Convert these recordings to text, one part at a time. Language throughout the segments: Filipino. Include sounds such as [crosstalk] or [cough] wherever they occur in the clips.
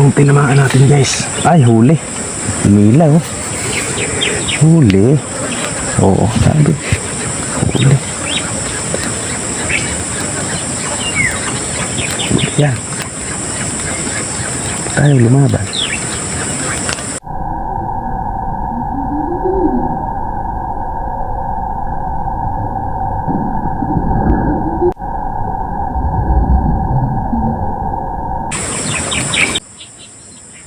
Magkakong tinamaan natin guys. Ay, huli. Mila oh. Huli. Oo, sabi. Huli. Yan. Tayo lumaban.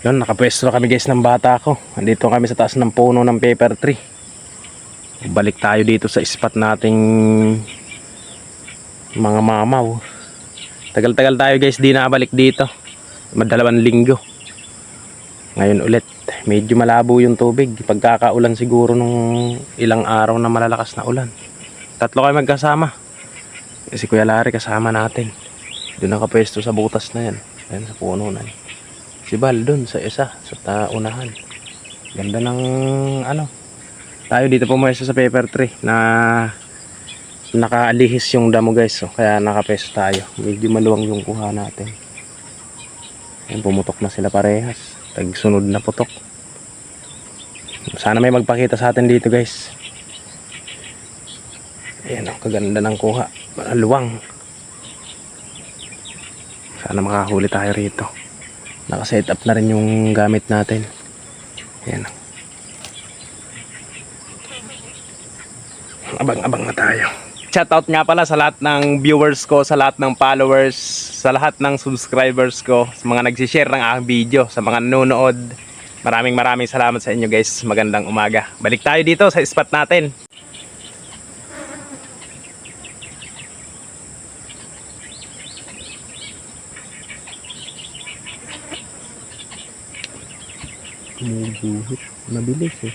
Yun, nakapwesto na kami guys ng bata ko. Andito kami sa taas ng puno ng paper tree. Balik tayo dito sa spot nating mga mamaw. Tagal-tagal tayo guys di nabalik dito. Madalawang linggo. Ngayon ulit, medyo malabo yung tubig. Pagkakaulan siguro nung ilang araw na malalakas na ulan. Tatlo kayo magkasama. Si Kuya Larry kasama natin. Doon nakapwesto sa butas na yan. Ayan sa puno na yan si Bal doon sa isa sa ta- unahan. Ganda ng ano. Tayo dito pumuesto sa paper tree na nakaalihis yung damo guys. So, kaya nakapesto tayo. Medyo maluwang yung kuha natin. Ayan, pumutok na sila parehas. Tagsunod na putok. Sana may magpakita sa atin dito guys. Ayan ang kaganda ng kuha. Luwang sana makahuli tayo rito nakaset up na rin yung gamit natin yan abang abang na tayo Shoutout nga pala sa lahat ng viewers ko, sa lahat ng followers, sa lahat ng subscribers ko, sa mga nagsishare ng aking video, sa mga nanonood. Maraming maraming salamat sa inyo guys. Magandang umaga. Balik tayo dito sa spot natin. Bumubuhit. Mabilis eh.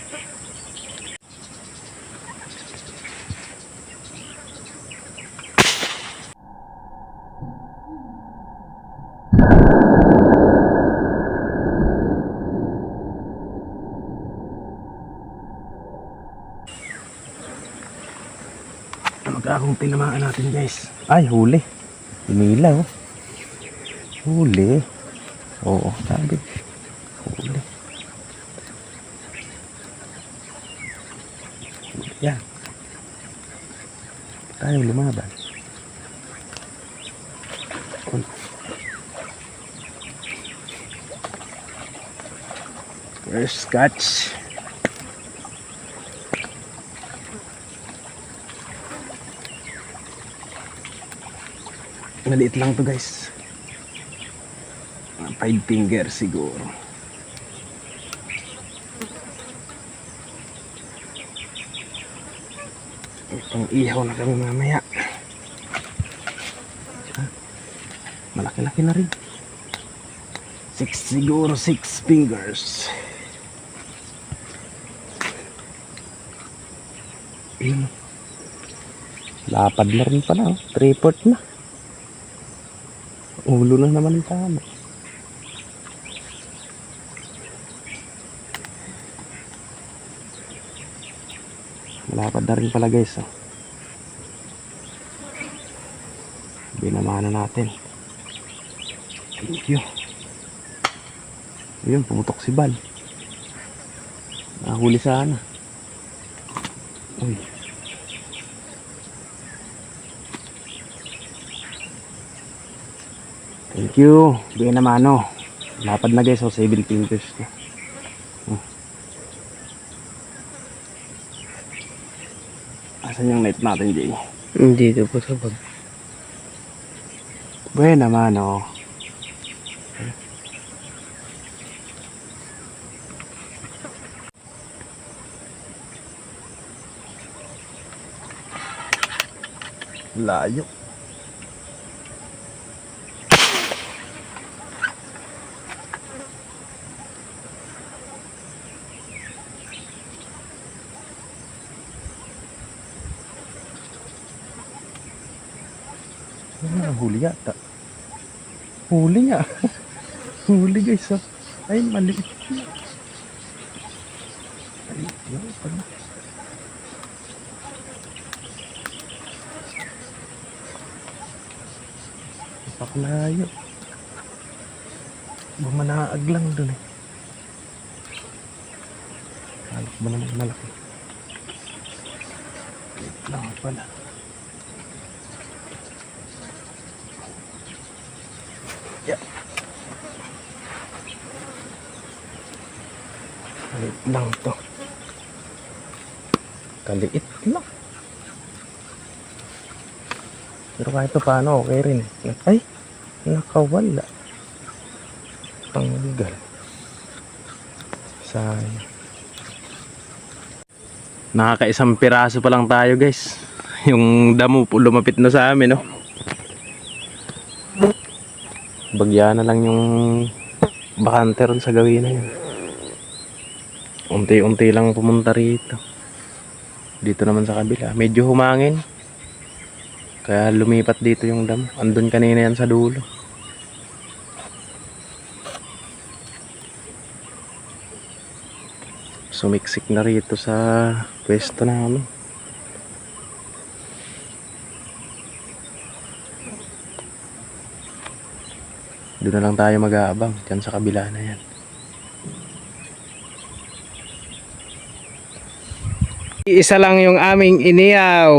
Magkakong tinamaan natin guys. Ay, huli. Mila oh. Huli. Oo, sabi. Huli. Yan. Tayo lumaban. Where's Scotch? Maliit lang to guys. Five finger siguro. Pang ihaw na kami mamaya. Malaki-laki na rin. Six siguro, six fingers. Yun. Lapad na rin pala. Oh. Three-port na. Ulo na naman yung tama. Malapad na rin pala guys. Oh. Binamana natin. Thank you. Ayun, pumutok si Bal. Nahuli sana. Uy. Thank you. Bigyan ano. Lapad na guys. Oh, 7 fingers na. Oh. Asan yung net natin, Jay? Dito po sa bag. Buwan naman, oh. Layo. Ah, huli yata. Huli nga. [laughs] huli guys. Oh. Ay, maliit. Ay, yun pala. Paklayo. Bumanaag lang dun eh. Alok ba naman malaki? Wait lang pala. Yeah. Kaliit lang to. Kaliit lang. Pero kahit pa paano, okay rin. Ay, nakawala. Tanggal. Sayang. Nakakaisang piraso pa lang tayo guys. Yung damo lumapit na sa amin, no? Bagya na lang yung bakante ron sa gawin na yun. Unti-unti lang pumunta rito. Dito naman sa kabila. Medyo humangin. Kaya lumipat dito yung dam. Andun kanina yan sa dulo. Sumiksik na rito sa pwesto namin. Doon na lang tayo mag-aabang. Diyan sa kabila na yan. Isa lang yung aming iniyaw.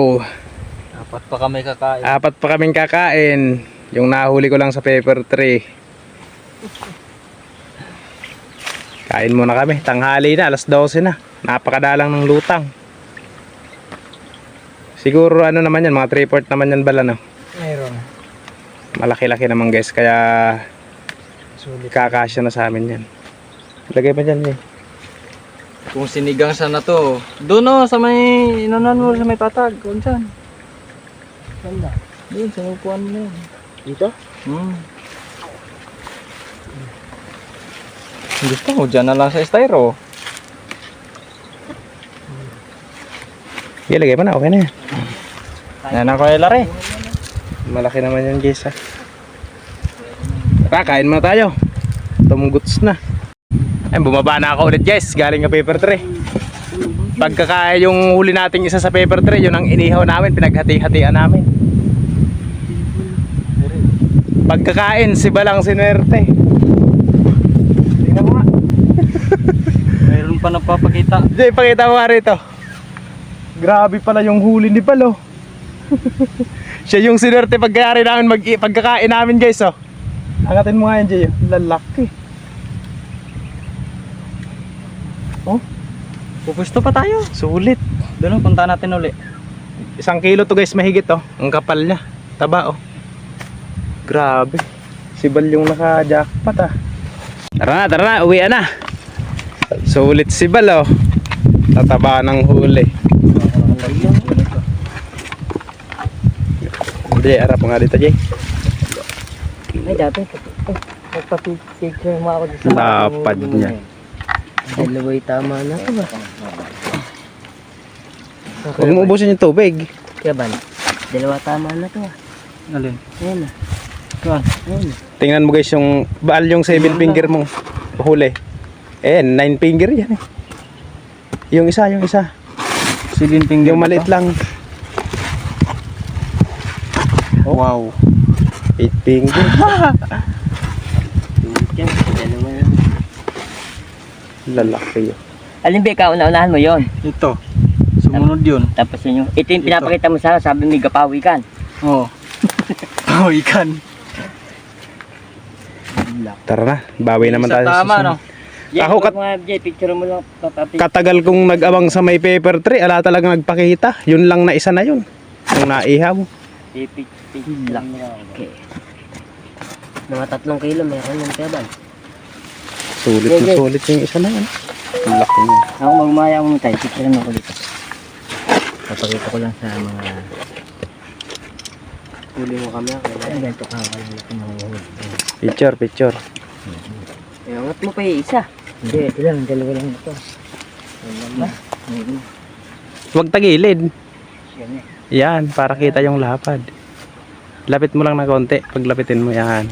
Apat pa kami kakain. Apat pa kaming kakain. Yung nahuli ko lang sa paper tray. Kain muna kami. Tanghali na. Alas 12 na. Napakadalang ng lutang. Siguro ano naman yan. Mga 3 port naman yan bala no. Malaki-laki naman guys. Kaya Sulit. kakasya na sa amin yan. Lagay pa dyan eh. Kung sinigang sana to. Doon o, sa may, inanan mo sa may patag. Kung saan. Sanda. Doon, sa upuan mo yun. Dito? Hmm. Gusto ko, dyan na lang sa styro. Okay, lagay pa na. Okay na yan. Yan ako ay lari. Malaki naman yan guys ha. Tara, kain muna tayo. Tumugots na. Ay, bumaba na ako ulit guys. Galing ka paper tray. Pagkakaya yung huli nating isa sa paper tray, yun ang inihaw namin. Pinaghati-hatian namin. Pagkakain, si Balang Sinuerte. Tingnan mo nga. [laughs] Mayroon pa napapakita. Jay, pakita mo nga rito. Grabe pala yung huli ni Palo. [laughs] Siya yung sinerte pagkayari namin mag pagkakain namin guys oh. Angatin mo nga yan Jay. oh. Lalaki. Pupusto pa tayo. Sulit. Doon, punta natin uli. Isang kilo to guys mahigit oh. Ang kapal niya. Taba oh. Grabe. Si Bal yung naka-jackpot ah. Tara na, tara na. Uwi na. Sulit si Bal oh. Tataba ng huli. Hindi, arap nga dito Jay. Ay, dati. Magpa-picture mo ako dito. Lapad niya. Dalawa'y tama na? Huwag mo ubusin yung tubig. Kaya ba? Dalawa tama na ito ah. Alin? Ayan na. Kuan. Ayan na. Tingnan mo guys yung baal yung 7 finger mong huli. Eh, 9 finger yan eh. Yung isa, yung isa. Silin finger. Yung maliit lang. Wow. 8 finger. Diyan, dalawa [laughs] na. Lalaki yun. Alin ba ikaw, una-unahan mo yon Ito. Sumunod yun. Tapos yun yung, ito yung pinapakita mo sa sabi may gapawi kan. Oo. [laughs] Oh, ikan. Tara na, bawi naman tayo. sa tama, susunod. no? Jay, Ako kat- mga Jay, picture mo lang. Papapicture. Katagal kong nag-abang sa may paper tray, ala talagang nagpakita. Yun lang na isa na yun. Yung naihaw. Picture lang. Okay. Mga tatlong kilo meron yung ba? Sulit na Okay. sulit yung isa na yan. Ang laki niya. Ako magmaya mo tayo, mo ako dito. Papakita ko lang sa mga... Huli mo kami ako. Ay, ganito ka. Picture, picture. Iangat mo pa yung isa. Hindi, ito lang. Dalawa lang ito. Ba? Mm-hmm. Huwag tagilid. Yan eh. Yan, para kita yung lapad. Lapit mo lang na konti. Paglapitin mo yan.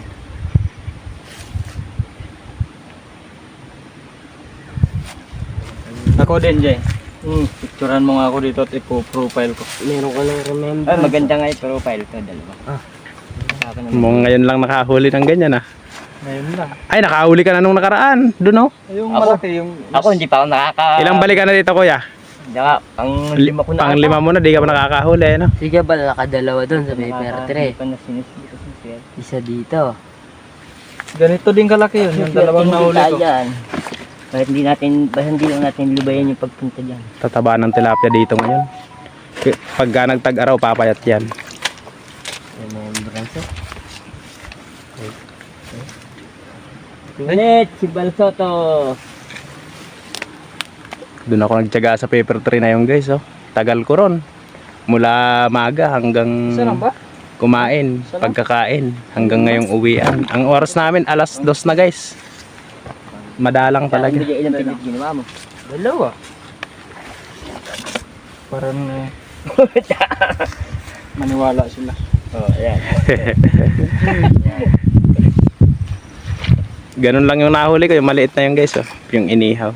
Ako din, Jay. Hmm. Picturean mo nga ako dito at ipo-profile ko. Meron ka lang remember. Ay, maganda nga yung profile ko. Dalawa. Ah. Mo ngayon lang nakahuli ng ganyan ah. Ngayon lang. Ay, nakahuli ka na nung nakaraan. Doon oh. Yung Ako? malaki, yung... Ako hindi pa ako nakaka... Ilang balik ka na dito, kuya? Saka, pang lima ko na Pang lima mo na, di ka pa nakakahuli, no? Sige ba, nakadalawa doon sa paper Nakaka- tray. Hindi pa na siya. Isa dito. Ganito din kalaki yun, yung dalawang nahuli ko. Yan. Bakit hindi natin, bakit hindi lang natin lubayan yung pagpunta dyan? Tataba ng tilapia dito ngayon. Pagka nagtag-araw, papayat yan. Remembrance. Ulit, si Balsoto. Doon ako nagtyaga sa paper tray na yun, guys, oh. Tagal ko ron. Mula maga hanggang kumain, pagkakain, hanggang ngayong uwian. Ang oras namin, alas dos na, guys. Madalang talaga. Ilang pinag ginawa mo? Dalawa. Parang eh, [laughs] maniwala sila. Oh, ayan. [laughs] Ganun lang yung nahuli ko, yung maliit na yung guys, oh. Yung inihaw.